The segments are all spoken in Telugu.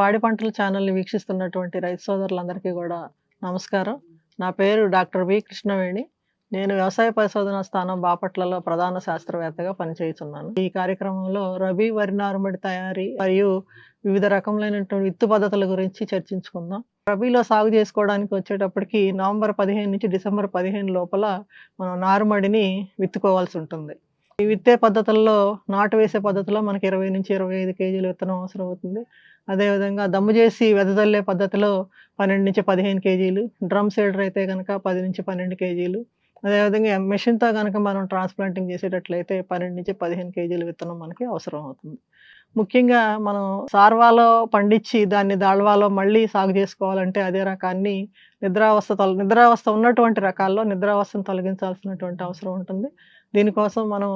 పాడి పంటల ఛానల్ని వీక్షిస్తున్నటువంటి రైతు సోదరులందరికీ కూడా నమస్కారం. నా పేరు డాక్టర్ వి కృష్ణవేణి. నేను వ్యవసాయ పరిశోధన స్థానం బాపట్లలో ప్రధాన శాస్త్రవేత్తగా పనిచేస్తున్నాను. ఈ కార్యక్రమంలో రబీ వరి నారుమడి తయారీ మరియు వివిధ రకములైనటువంటి విత్తు పద్ధతుల గురించి చర్చించుకుందాం. రబీలో సాగు చేసుకోవడానికి వచ్చేటప్పటికి నవంబర్ పదిహేను నుంచి డిసెంబర్ పదిహేను లోపల మనం నారుమడిని విత్తుకోవాల్సి ఉంటుంది. ఈ విత్తే పద్ధతుల్లో నాటు వేసే పద్ధతిలో మనకి ఇరవై నుంచి ఇరవై ఐదు కేజీల విత్తనం అవసరం అవుతుంది అదేవిధంగా దమ్ము చేసి వెదజల్లే పద్ధతిలో పన్నెండు నుంచి పదిహేను కేజీలు డ్రమ్ సీడర్ అయితే కనుక పది నుంచి పన్నెండు కేజీలు. అదేవిధంగా మెషిన్తో కనుక మనం ట్రాన్స్ప్లాంటింగ్ చేసేటట్లయితే పన్నెండు నుంచి పదిహేను కేజీల విత్తనం మనకి అవసరం అవుతుంది. ముఖ్యంగా మనం సార్వాలో పండించి దాన్ని దాళ్వాలో మళ్ళీ సాగు చేసుకోవాలంటే అదే రకాన్ని నిద్రావస్థ తొల నిద్రావస్థ ఉన్నటువంటి రకాల్లో నిద్రావస్థను తొలగించాల్సినటువంటి అవసరం ఉంటుంది. దీనికోసం మనం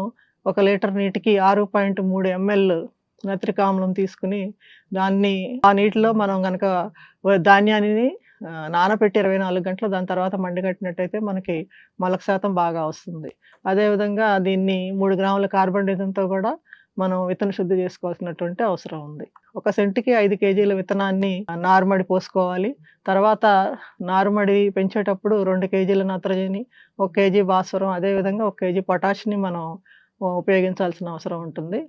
ఒక లీటర్ నీటికి ఆరు పాయింట్ మూడు ఎంఎల్ నత్రికామ్లం తీసుకుని దాన్ని ఆ నీటిలో మనం కనుక ధాన్యాన్ని నానబెట్టి ఇరవై నాలుగు గంటలు దాని తర్వాత మండిగట్టినట్టయితే మనకి మొలక శాతం బాగా వస్తుంది. అదేవిధంగా దీన్ని మూడు గ్రాముల కార్బన్ డిజన్తో కూడా మనం విత్తన శుద్ధి చేసుకోవాల్సినటువంటి అవసరం ఉంది. ఒక సెంటుకి ఐదు కేజీల విత్తనాన్ని నారుమడి పోసుకోవాలి. తర్వాత నారుమడి పెంచేటప్పుడు రెండు కేజీల నత్రజని ఒక కేజీ భాస్వరం అదేవిధంగా ఒక కేజీ పొటాష్ని మనం ఉపయోగించాల్సిన అవసరం ఉంటుంది.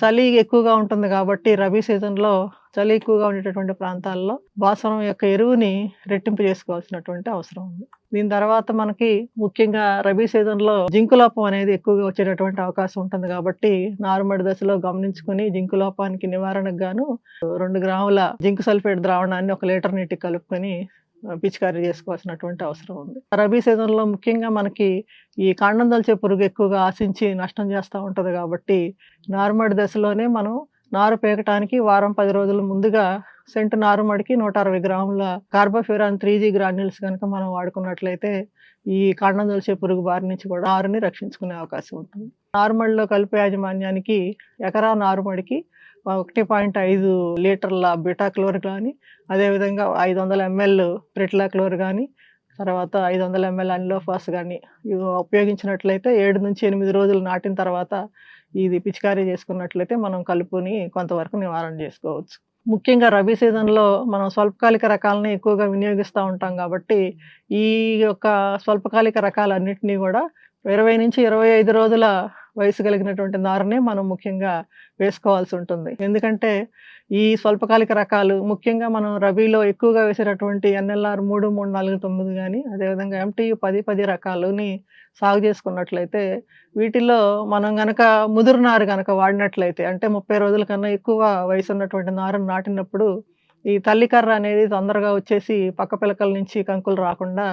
చలి ఎక్కువగా ఉంటుంది కాబట్టి రబీ సీజన్లో చలి ఎక్కువగా ఉండేటటువంటి ప్రాంతాల్లో భాస్వరం యొక్క ఎరువుని రెట్టింపు చేసుకోవాల్సినటువంటి అవసరం ఉంది. దీని తర్వాత మనకి ముఖ్యంగా రబీ సీజన్లో జింకు లోపం అనేది ఎక్కువగా వచ్చేటటువంటి అవకాశం ఉంటుంది కాబట్టి నారుమడి దశలో గమనించుకొని జింకు లోపానికి నివారణకు గాను రెండు గ్రాముల జింకు సల్ఫేట్ ద్రావణాన్ని ఒక లీటర్ నీటికి కలుపుకొని పిచికారీ చేసుకోవాల్సినటువంటి అవసరం ఉంది. రబీ సీజన్లో ముఖ్యంగా మనకి ఈ కాండం దల్చే పురుగు ఎక్కువగా ఆశించి నష్టం చేస్తూ ఉంటుంది కాబట్టి నారుమడి దశలోనే మనం నారు పేకటానికి వారం పది రోజుల ముందుగా సెంటు నారుమడికి నూట అరవై గ్రాముల కార్బోఫ్యూరాన్ త్రీ జీ గ్రాన్యూల్స్ కనుక మనం వాడుకున్నట్లయితే ఈ కాండం దొలిచే పురుగు బారి నుంచి కూడా నారుని రక్షించుకునే అవకాశం ఉంటుంది. నారుమడిలో కలిపే యాజమాన్యానికి ఎకరా నారుమడికి ఒకటి పాయింట్ ఐదు లీటర్ల బిటాక్లోర్ కానీ అదేవిధంగా ఐదు వందల ఎంఎల్ ప్రిట్లాక్లోర్ కానీ తర్వాత ఐదు వందల ఎంఎల్ అనిలోఫాస్ కానీ ఇవి ఉపయోగించినట్లయితే ఏడు నుంచి ఎనిమిది రోజులు నాటిన తర్వాత ఇది పిచికారీ చేసుకున్నట్లయితే మనం కలుపుని కొంతవరకు నివారణ చేసుకోవచ్చు. ముఖ్యంగా రబీ సీజన్లో మనం స్వల్పకాలిక రకాలని ఎక్కువగా వినియోగిస్తూ ఉంటాం కాబట్టి ఈ యొక్క స్వల్పకాలిక రకాలన్నింటినీ కూడా ఇరవై నుంచి ఇరవై ఐదు రోజుల వయసు కలిగినటువంటి నారునే మనం ముఖ్యంగా వేసుకోవాల్సి ఉంటుంది. ఎందుకంటే ఈ స్వల్పకాలిక రకాలు ముఖ్యంగా మనం రబీలో ఎక్కువగా వేసేటటువంటి ఎన్ఎల్ఆర్ మూడు మూడు నాలుగు తొమ్మిది కానీ అదేవిధంగా ఎంటీయు పది పది రకాలని సాగు చేసుకున్నట్లయితే వీటిల్లో మనం గనక ముదురు నారు కనుక వాడినట్లయితే అంటే ముప్పై రోజుల కన్నా ఎక్కువ వయసు ఉన్నటువంటి నారును నాటినప్పుడు ఈ తల్లికర్ర అనేది తొందరగా వచ్చేసి పక్క పిలకల నుంచి కంకులు రాకుండా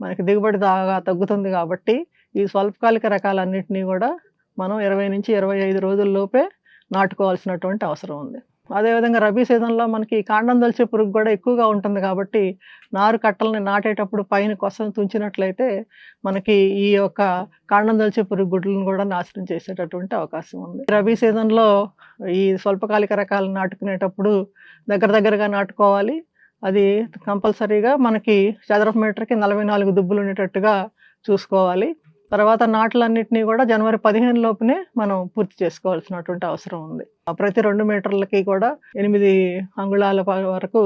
మనకి దిగుబడి బాగా తగ్గుతుంది కాబట్టి ఈ స్వల్పకాలిక రకాలన్నింటినీ కూడా మనం ఇరవై నుంచి ఇరవై ఐదు రోజుల్లోపే నాటుకోవాల్సినటువంటి అవసరం ఉంది. అదేవిధంగా రబీ సీజన్లో మనకి కాండం దొలిచే పురుగు కూడా ఎక్కువగా ఉంటుంది కాబట్టి నారు కట్టలని నాటేటప్పుడు పైన కొసం తుంచినట్లయితే మనకి ఈ యొక్క కాండం దొలిచే పురుగు గుడ్లను కూడా నాశనం చేసేటటువంటి అవకాశం ఉంది. రబీ సీజన్లో ఈ స్వల్పకాలిక రకాలు నాటుకునేటప్పుడు దగ్గర దగ్గరగా నాటుకోవాలి. అది కంపల్సరీగా మనకి చదరపు మీటర్కి నలభై నాలుగు దుబ్బులు ఉండేటట్టుగా చూసుకోవాలి. తర్వాత నాట్లన్నింటినీ కూడా జనవరి పదిహేను లోపునే మనం పూర్తి చేసుకోవాల్సినటువంటి అవసరం ఉంది. ఆ ప్రతి రెండు మీటర్లకి కూడా ఎనిమిది అంగుళాల వరకు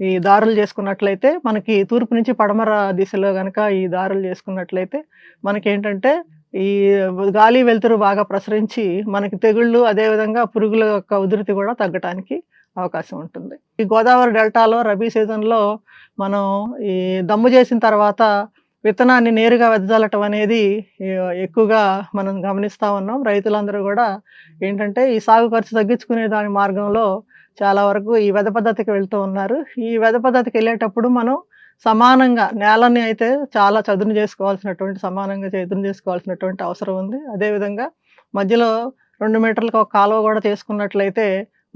ఈ దారులు చేసుకున్నట్లయితే మనకి తూర్పు నుంచి పడమర దిశలో కనుక ఈ దారులు చేసుకున్నట్లయితే మనకి ఏంటంటే ఈ గాలి వెలుతురు బాగా ప్రసరించి మనకి తెగుళ్ళు అదేవిధంగా పురుగుల యొక్క ఉధృతి కూడా తగ్గటానికి అవకాశం ఉంటుంది. ఈ గోదావరి డెల్టాలో రబీ సీజన్లో మనం ఈ దమ్ము చేసిన తర్వాత విత్తనాన్ని నేరుగా వెదజల్లటం అనేది ఎక్కువగా మనం గమనిస్తూ ఉన్నాం. రైతులందరూ కూడా ఏంటంటే ఈ సాగు ఖర్చు తగ్గించుకునే దాని మార్గంలో చాలా వరకు ఈ వెద పద్ధతికి వెళ్తూ ఉన్నారు. ఈ వెద పద్ధతికి వెళ్ళేటప్పుడు మనం సమానంగా నేలని అయితే చాలా చదును చేసుకోవాల్సినటువంటి సమానంగా చదును చేసుకోవాల్సినటువంటి అవసరం ఉంది. అదేవిధంగా మధ్యలో రెండు మీటర్లకు ఒక కాలువ కూడా చేసుకున్నట్లయితే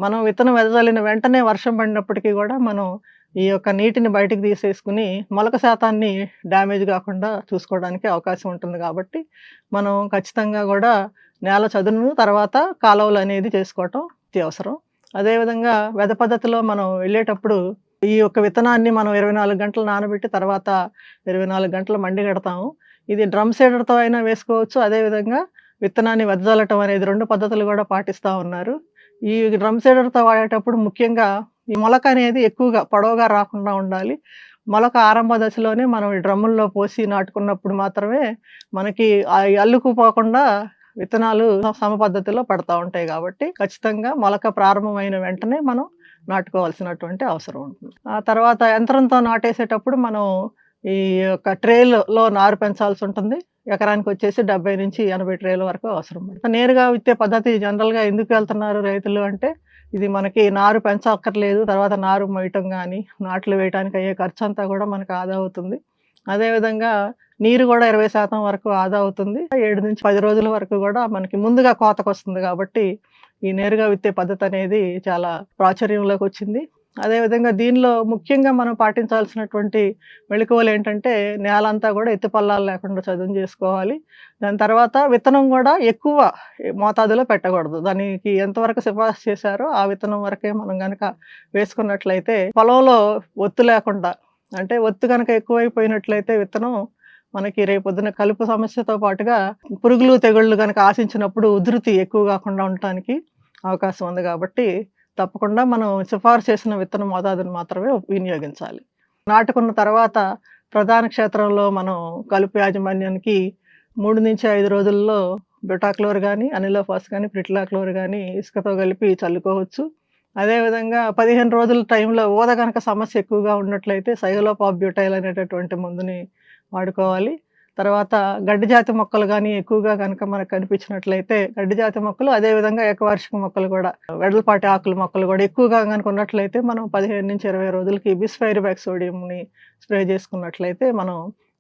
మనం విత్తనం వెదజల్లిన వెంటనే వర్షం పడినప్పటికీ కూడా మనం ఈ యొక్క నీటిని బయటకు తీసేసుకుని మొలక శాతాన్ని డ్యామేజ్ కాకుండా చూసుకోవడానికి అవకాశం ఉంటుంది కాబట్టి మనం ఖచ్చితంగా కూడా నేల చదును తర్వాత కాలువలు అనేది చేసుకోవటం అత్యవసరం. అదేవిధంగా వెద పద్ధతిలో మనం వెళ్ళేటప్పుడు ఈ యొక్క విత్తనాన్ని మనం ఇరవై నాలుగు గంటలు నానబెట్టి తర్వాత ఇరవై నాలుగు గంటలు మండి కడతాము. ఇది డ్రమ్ సీడర్తో అయినా వేసుకోవచ్చు. అదేవిధంగా విత్తనాన్ని వెదజల్లటం అనేది రెండు పద్ధతులు కూడా పాటిస్తూ ఉన్నారు. ఈ డ్రమ్ సీడర్తో వాడేటప్పుడు ముఖ్యంగా ఈ మొలక అనేది ఎక్కువగా పొడవుగా రాకుండా ఉండాలి. మొలక ఆరంభ దశలోనే మనం డ్రమ్ముల్లో పోసి నాటుకున్నప్పుడు మాత్రమే మనకి ఆ అల్లుకుపోకుండా విత్తనాలు సమ పద్ధతిలో పడతా ఉంటాయి కాబట్టి ఖచ్చితంగా మొలక ప్రారంభమైన వెంటనే మనం నాటుకోవాల్సినటువంటి అవసరం ఉంటుంది. ఆ తర్వాత యంత్రంతో నాటేసేటప్పుడు మనం ఈ యొక్క ట్రేలో నారు పెంచాల్సి ఉంటుంది. ఎకరానికి వచ్చేసి డెబ్బై నుంచి ఎనభై ట్రేల వరకు అవసరం ఉంటుంది నేరుగా విత్తే పద్ధతి జనరల్గా ఎందుకు వెళ్తున్నారు రైతులు అంటే ఇది మనకి నారు పెంచక్కర్లేదు తర్వాత నారు మొయ్యటం కానీ నాట్లు వేయడానికి అయ్యే ఖర్చు అంతా కూడా మనకు ఆదా అవుతుంది. అదేవిధంగా నీరు కూడా ఇరవై శాతం వరకు ఆదా అవుతుంది. ఏడు నుంచి పది రోజుల వరకు కూడా మనకి ముందుగా కోతకు వస్తుంది కాబట్టి ఈ నేరుగా విత్తే పద్ధతి అనేది చాలా ప్రాచుర్యంలోకి వచ్చింది. అదేవిధంగా దీనిలో ముఖ్యంగా మనం పాటించాల్సినటువంటి మెళుకువలు ఏంటంటే నేల అంతా కూడా ఎత్తుపల్లాలు లేకుండా చదును చేసుకోవాలి. దాని తర్వాత విత్తనం కూడా ఎక్కువ మోతాదులో పెట్టకూడదు. దానికి ఎంతవరకు సిఫార్సు చేశారో ఆ విత్తనం వరకే మనం కనుక వేసుకున్నట్లయితే పొలంలో ఒత్తు లేకుండా అంటే ఒత్తు కనుక ఎక్కువైపోయినట్లయితే విత్తనం మనకి రేపొద్దున కలుపు సమస్యతో పాటుగా పురుగులు తెగుళ్ళు కనుక ఆశించినప్పుడు ఉధృతి ఎక్కువ కాకుండా ఉండటానికి అవకాశం ఉంది కాబట్టి తప్పకుండా మనం సిఫార్సు చేసిన విత్తన మోతాదును మాత్రమే వినియోగించాలి. నాటుకున్న తర్వాత ప్రధాన క్షేత్రంలో మనం కలుపు యాజమాన్యానికి మూడు నుంచి ఐదు రోజుల్లో బ్యూటాక్లోర్ కానీ అనిలోఫాస్ కానీ ప్రిట్లాక్లోర్ కానీ ఇసుకతో కలిపి చల్లుకోవచ్చు. అదేవిధంగా పదిహేను రోజుల టైంలో ఊద కనుక సమస్య ఎక్కువగా ఉన్నట్లయితే సైలోపాప్ బ్యూటైల్ అనేటటువంటి మందుని వాడుకోవాలి. తర్వాత గడ్డి జాతి మొక్కలు కానీ ఎక్కువగా కనుక మనకు కనిపించినట్లయితే గడ్డి జాతి మొక్కలు అదేవిధంగా ఏకవార్షిక మొక్కలు కూడా వెడల్పాటి ఆకుల మొక్కలు కూడా ఎక్కువగా కనుక ఉన్నట్లయితే మనం పదిహేను నుంచి ఇరవై రోజులకి బిస్ఫైర్ సోడియంని స్ప్రే చేసుకున్నట్లయితే మనం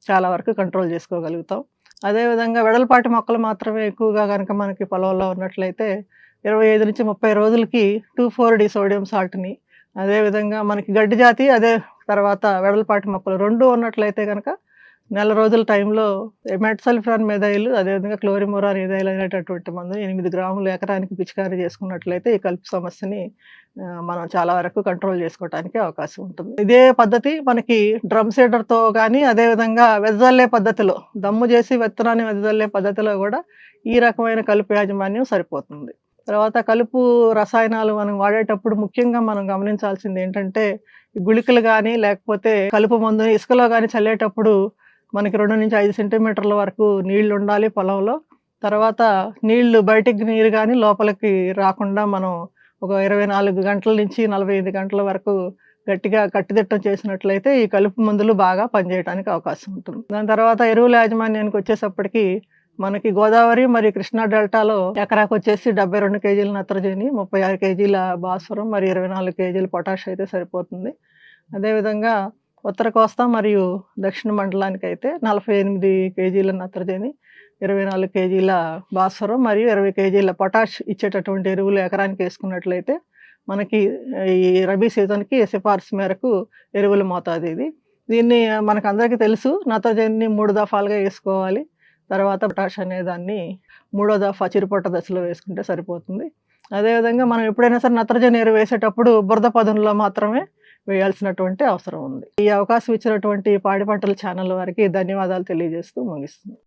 చాలా వరకు కంట్రోల్ చేసుకోగలుగుతాం. అదేవిధంగా వెడల్పాటి మొక్కలు మాత్రమే ఎక్కువగా కనుక మనకి పొలంలో ఉన్నట్లయితే ఇరవై ఐదు నుంచి ముప్పై రోజులకి టూ ఫోర్ డి సోడియం సాల్ట్ని అదేవిధంగా మనకి గడ్డి జాతి అదే తర్వాత వెడల్పాటి మొక్కలు రెండు ఉన్నట్లయితే కనుక నెల రోజుల టైంలో మెట్సల్ఫ్రాన్ మెదైలు అదేవిధంగా క్లోరిమోరాన్ ఎదైల్ అనేటటువంటి మందు ఎనిమిది గ్రాములు ఎకరానికి పిచికారీ చేసుకున్నట్లయితే ఈ కలుపు సమస్యని మనం చాలా వరకు కంట్రోల్ చేసుకోవడానికి అవకాశం ఉంటుంది. ఇదే పద్ధతి మనకి డ్రమ్ సీడర్తో కానీ అదేవిధంగా వెదజల్లే పద్ధతిలో దమ్ము చేసి విత్తనాన్ని వెదజల్లే పద్ధతిలో కూడా ఈ రకమైన కలుపు యాజమాన్యం సరిపోతుంది. తర్వాత కలుపు రసాయనాలు మనం వాడేటప్పుడు ముఖ్యంగా మనం గమనించాల్సింది ఏంటంటే గుళికలు కానీ లేకపోతే కలుపు మందుని ఇసుకలో కానీ చల్లేటప్పుడు మనకి రెండు నుంచి ఐదు సెంటీమీటర్ల వరకు నీళ్ళు ఉండాలి పొలంలో. తర్వాత నీళ్ళు బయటికి నీరు కానీ లోపలికి రాకుండా మనం ఒక ఇరవై నాలుగు గంటల నుంచి నలభై ఐదు గంటల వరకు గట్టిగా కట్టిదిట్టం చేసినట్లయితే ఈ కలుపు మందులు బాగా పనిచేయడానికి అవకాశం ఉంటుంది. దాని తర్వాత ఎరువుల యాజమాన్యానికి వచ్చేసప్పటికి మనకి గోదావరి మరియు కృష్ణా డెల్టాలో ఎకరాకు వచ్చేసి డెబ్బై రెండు కేజీల నత్రజని ముప్పై ఆరు కేజీల భాస్వరం మరియు ఇరవై నాలుగు కేజీల పొటాష్ అయితే సరిపోతుంది. అదేవిధంగా ఉత్తర కోస్తా మరియు దక్షిణ మండలానికి అయితే నలభై ఎనిమిది కేజీల నత్రజని ఇరవై నాలుగు కేజీల భాస్వరం మరియు ఇరవై కేజీల పొటాష్ ఇచ్చేటటువంటి ఎరువులు ఎకరానికి వేసుకున్నట్లయితే మనకి ఈ రబీ సీజన్కి సిఫార్సు మేరకు ఎరువుల మోతాదు ఇది. దీన్ని మనకు అందరికీ తెలుసు నత్రజనిని మూడు దఫాలుగా వేసుకోవాలి. తర్వాత పొటాష్ అనే దాన్ని మూడో దఫా చిరుపొట్ట దశలో వేసుకుంటే సరిపోతుంది. అదేవిధంగా మనం ఎప్పుడైనా సరే నత్రజని ఎరువు వేసేటప్పుడు బురద పదంలో మాత్రమే వేయాల్సినటువంటి అవసరం ఉంది. ఈ అవకాశం ఇచ్చినటువంటి పాడి పంటల ఛానల్ వారికి ధన్యవాదాలు తెలియజేస్తూ ముగిస్తుంది